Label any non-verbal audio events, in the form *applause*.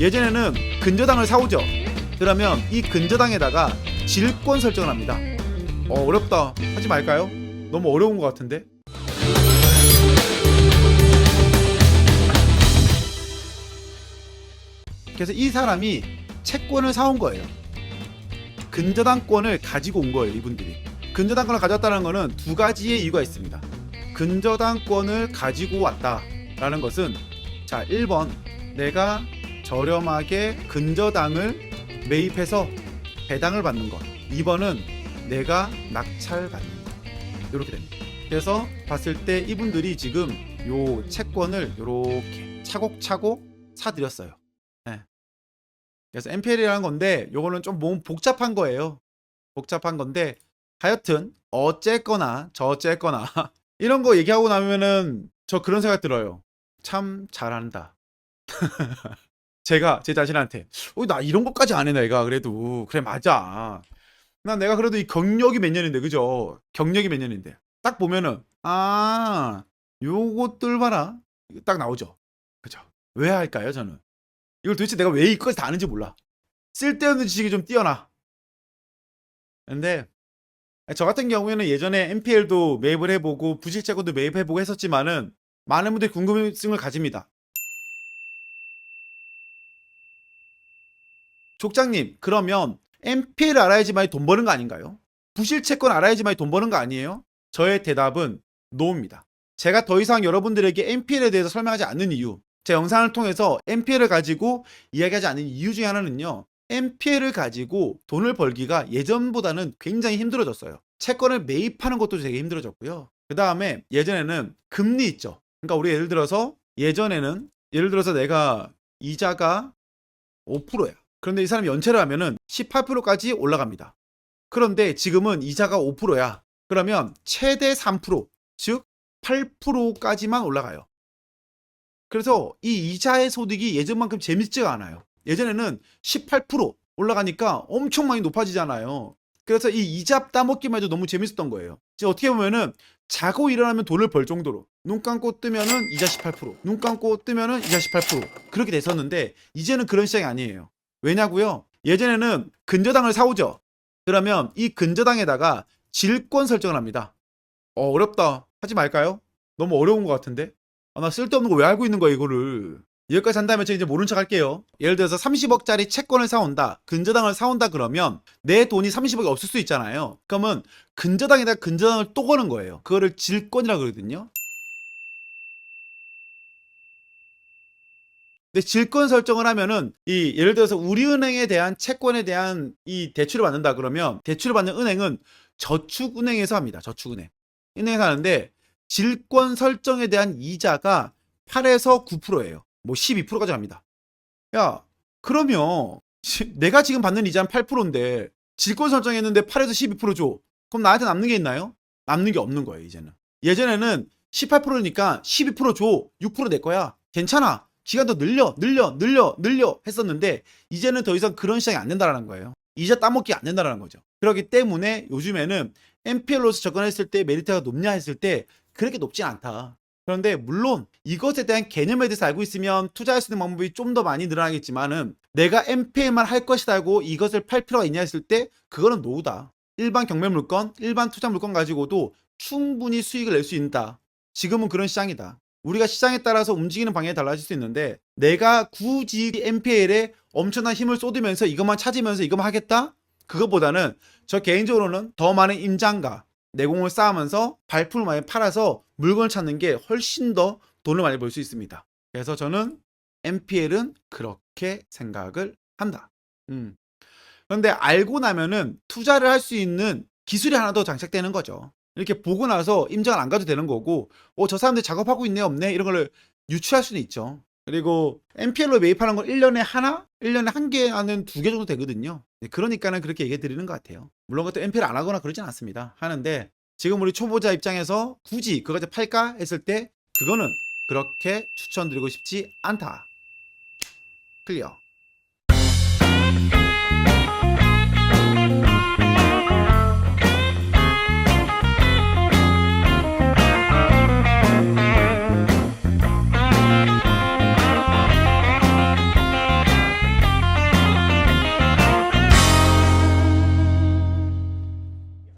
예전에는 근저당을 사오죠. 그러면 이 근저당에다가 질권 설정을 합니다. 어, 어렵다. 하지 말까요? 너무 어려운 것 같은데. 그래서 이 사람이 채권을 사온 거예요. 근저당권을 가지고 온 거예요, 이분들이. 근저당권을 가져왔다는 것은 두 가지의 이유가 있습니다. 근저당권을 가지고 왔다라는 것은 자, 1번 내가 저렴하게 근저당을 매입해서 배당을 받는 것. 2번은 내가 낙찰받는 것. 이렇게 됩니다. 그래서 봤을 때 이분들이 지금 요 채권을 이렇게 차곡차곡 사들였어요. 네. 그래서 MPL이라는 건데 요거는 좀 몸 복잡한 거예요. 복잡한 건데 하여튼 어쨌거나 저쨌거나 *laughs* 이런 거 얘기하고 나면은 저 그런 생각 들어요. 참 잘한다. *laughs* 제가 제 자신한테 어, 나 이런 것까지 안 해 내가 그래도 그래 맞아. 난 내가 그래도 이 경력이 몇 년인데 그죠? 경력이 몇 년인데 딱 보면은 아 요것들 봐라 딱 나오죠. 그죠? 왜 할까요 저는? 이걸 도대체 내가 왜 이까지 다 아는지 몰라. 쓸데없는 지식이 좀 뛰어나. 근데 저 같은 경우에는 예전에 MPL도 매입을 해보고 부실채권도 매입해보고 했었지만은 많은 분들이 궁금증을 가집니다. 족장님, 그러면 MPL 알아야지만이 돈 버는 거 아닌가요? 부실 채권 알아야지만이 돈 버는 거 아니에요? 저의 대답은 노입니다. 제가 더 이상 여러분들에게 MPL에 대해서 설명하지 않는 이유, 제 영상을 통해서 MPL을 가지고 이야기하지 않는 이유 중에 하나는요. MPL을 가지고 돈을 벌기가 예전보다는 굉장히 힘들어졌어요. 채권을 매입하는 것도 되게 힘들어졌고요. 그 다음에 예전에는 금리 있죠. 그러니까 우리 예를 들어서 예전에는 예를 들어서 내가 이자가 5%야. 그런데 이 사람이 연체를 하면은 18%까지 올라갑니다. 그런데 지금은 이자가 5%야. 그러면 최대 3%, 즉 8%까지만 올라가요. 그래서 이 이자의 소득이 예전만큼 재밌지가 않아요. 예전에는 18% 올라가니까 엄청 많이 높아지잖아요. 그래서 이 이자 따먹기만 해도 너무 재밌었던 거예요. 이제 어떻게 보면은 자고 일어나면 돈을 벌 정도로 눈 감고 뜨면은 이자 18%, 눈 감고 뜨면은 이자 18% 그렇게 됐었는데 이제는 그런 시장이 아니에요. 왜냐고요? 예전에는 근저당을 사오죠. 그러면 이 근저당에다가 질권 설정을 합니다. 어, 어렵다. 하지 말까요? 너무 어려운 것 같은데? 아, 나 쓸데없는 거 왜 알고 있는 거야, 이거를. 여기까지 한 다음에 제가 이제 모른 척 할게요. 예를 들어서 30억짜리 채권을 사온다. 근저당을 사온다 그러면 내 돈이 30억이 없을 수 있잖아요. 그러면 근저당에다 근저당을 또 거는 거예요. 그거를 질권이라고 그러거든요. 근데 질권 설정을 하면은 이 예를 들어서 우리은행에 대한 채권에 대한 이 대출을 받는다 그러면 대출을 받는 은행은 저축은행에서 합니다. 저축은행. 은행에서 하는데 질권 설정에 대한 이자가 8에서 9%예요. 뭐 12%까지 갑니다. 야, 그러면 지- 내가 지금 받는 이자는 8%인데 질권 설정했는데 8에서 12% 줘. 그럼 나한테 남는 게 있나요? 남는 게 없는 거예요, 이제는. 예전에는 18%니까 12% 줘. 6%내 거야. 괜찮아. 기간 더 늘려, 늘려, 늘려, 늘려 했었는데 이제는 더 이상 그런 시장이 안 된다라는 거예요. 이자 따먹기 안 된다라는 거죠. 그렇기 때문에 요즘에는 NPL로서 접근했을 때 메리트가 높냐 했을 때 그렇게 높진 않다. 그런데 물론 이것에 대한 개념에 대해서 알고 있으면 투자할 수 있는 방법이 좀 더 많이 늘어나겠지만은 내가 NPL만 할 것이라고 이것을 팔 필요가 있냐 했을 때 그거는 노후다. 일반 경매 물건, 일반 투자 물건 가지고도 충분히 수익을 낼 수 있다. 지금은 그런 시장이다. 우리가 시장에 따라서 움직이는 방향이 달라질 수 있는데 내가 굳이 NPL에 엄청난 힘을 쏟으면서 이것만 찾으면서 이것만 하겠다? 그것보다는 저 개인적으로는 더 많은 임장가, 내공을 쌓으면서 발품을 많이 팔아서 물건을 찾는 게 훨씬 더 돈을 많이 벌 수 있습니다. 그래서 저는 NPL은 그렇게 생각을 한다. 음. 그런데 알고 나면은 투자를 할 수 있는 기술이 하나 더 장착되는 거죠. 이렇게 보고 나서 임장을 안 가도 되는 거고, 어, 저 사람들 작업하고 있네, 없네, 이런 걸 유추할 수는 있죠. 그리고 NPL로 매입하는 건 1년에 하나? 1년에 한 개, 하는 두 개 정도 되거든요. 네, 그러니까는 그렇게 얘기해 드리는 것 같아요. 물론 그것도 NPL 안 하거나 그러진 않습니다. 하는데, 지금 우리 초보자 입장에서 굳이 그거 팔까? 했을 때, 그거는 그렇게 추천드리고 싶지 않다. 클리어.